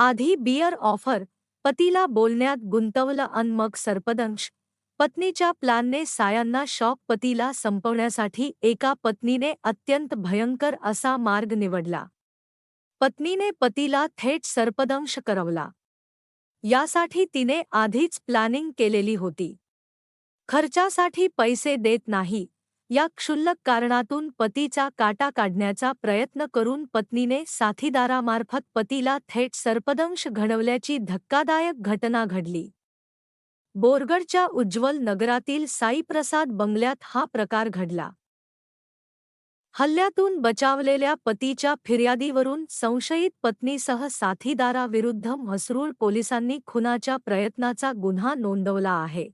आधी beer offer पतीला बोलण्यात गुंतवलं अन मग सर्पदंश. पत्नीच्या प्लॅनने सायांना शॉक पतीला संपवण्यासाठी एका पत्नीने अत्यंत भयंकर असा मार्ग निवडला. पत्नीने पतीला थेट सर्पदंश करवला. यासाठी तिने आधीच प्लॅनिंग केलेली होती. खर्चासाठी पैसे देत नाही या क्षुल्लक कारणातून पतीचा काटा काढण्याचा प्रयत्न करून पत्नीने साथीदारामार्फत पतीला थेट सर्पदंश घडवल्याची धक्कादायक घटना घडली. बोरगडच्या उज्ज्वल नगरातील साईप्रसाद बंगल्यात हा प्रकार घडला. हल्ल्यातून बचावलेल्या पतीच्या फिर्यादीवरून संशयित पत्नीसह साथीदाराविरुद्ध म्हसरूळ पोलिसांनी खुनाच्या प्रयत्नाचा गुन्हा नोंदवला आहे.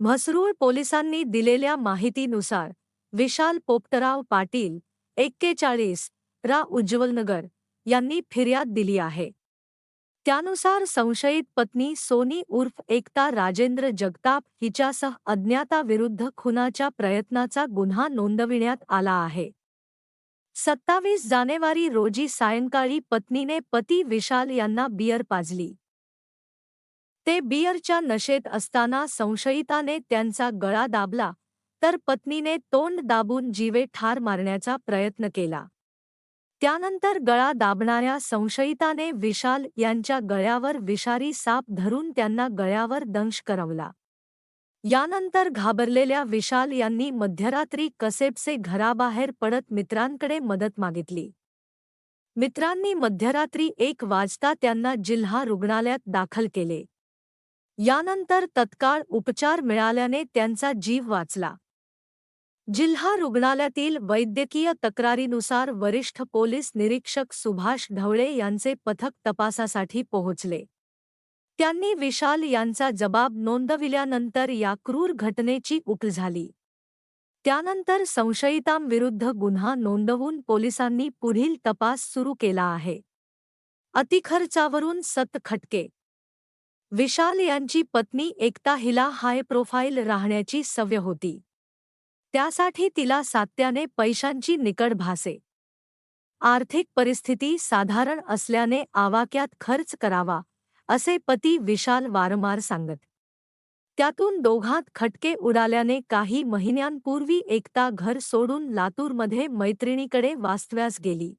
म्हसरूळ पोलिसांनी दिलेल्या माहितीनुसार विशाल पोपटराव पाटील एक्केचाळीस रा. उज्ज्वलनगर यांनी फिर्याद दिली आहे. त्यानुसार संशयित पत्नी सोनी उर्फ एकता राजेंद्र जगताप हिच्यासह अज्ञाताविरुद्ध खुनाच्या प्रयत्नाचा गुन्हा नोंदविण्यात आला आहे. सत्तावीस जानेवारी रोजी सायंकाळी पत्नीने पती विशाल यांना बियर पाजली. ते बियरच्या नशेत असताना संशयिताने त्यांचा गळा दाबला तर पत्नीने तोंड दाबून जीवे ठार मारण्याचा प्रयत्न केला. त्यानंतर गळा दाबणाऱ्या संशयिताने विशाल यांच्या गळ्यावर विषारी साप धरून त्यांना गळ्यावर दंश करवला. यानंतर घाबरलेल्या विशाल यांनी मध्यरात्री कसेबसे घराबाहेर पडत मित्रांकडे मदत मागितली. मित्रांनी मध्यरात्री एक वाजता त्यांना जिल्हा रुग्णालयात दाखल केले. यानंतर तत्काळ उपचार मिळाल्याने त्यांचा जीव वाचला. जिल्हा रुग्णालयातील वैद्यकीय तक्रारीनुसार वरिष्ठ पोलीस निरीक्षक सुभाष ढवळे यांचे पथक तपासासाठी पोहोचले. त्यांनी विशाल यांचा जबाब नोंदविल्यानंतर या क्रूर घटनेची उकल झाली. त्यानंतर संशयितांविरुद्ध गुन्हा नोंदवून पोलिसांनी पुढील तपास सुरू केला आहे. अतिखर्चावरून सत खटके विशाल यांची पत्नी एकता हिला हाय प्रोफाईल राहण्याची सवय होती. त्यासाठी तिला सात्याने पैशांची निकड भासे. आर्थिक परिस्थिती साधारण असल्याने आवाक्यात खर्च करावा असे पती विशाल वारंवार सांगत. त्यातून दोघांत खटके उडाल्याने काही महिन्यांपूर्वी एकता घर सोडून लातूरमध्ये मैत्रिणीकडे वास्तव्यास गेली.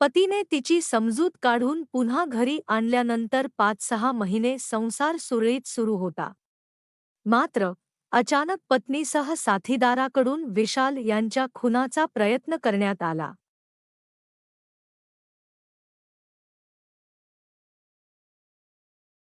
पतीने तिची समजूत काढून पुन्हा घरी आणल्यानंतर पाच सहा महिने संसार सुरळीत सुरू होता. मात्र अचानक पत्नीसह साथीदाराकडून विशाल यांच्या खुनाचा प्रयत्न करण्यात आला.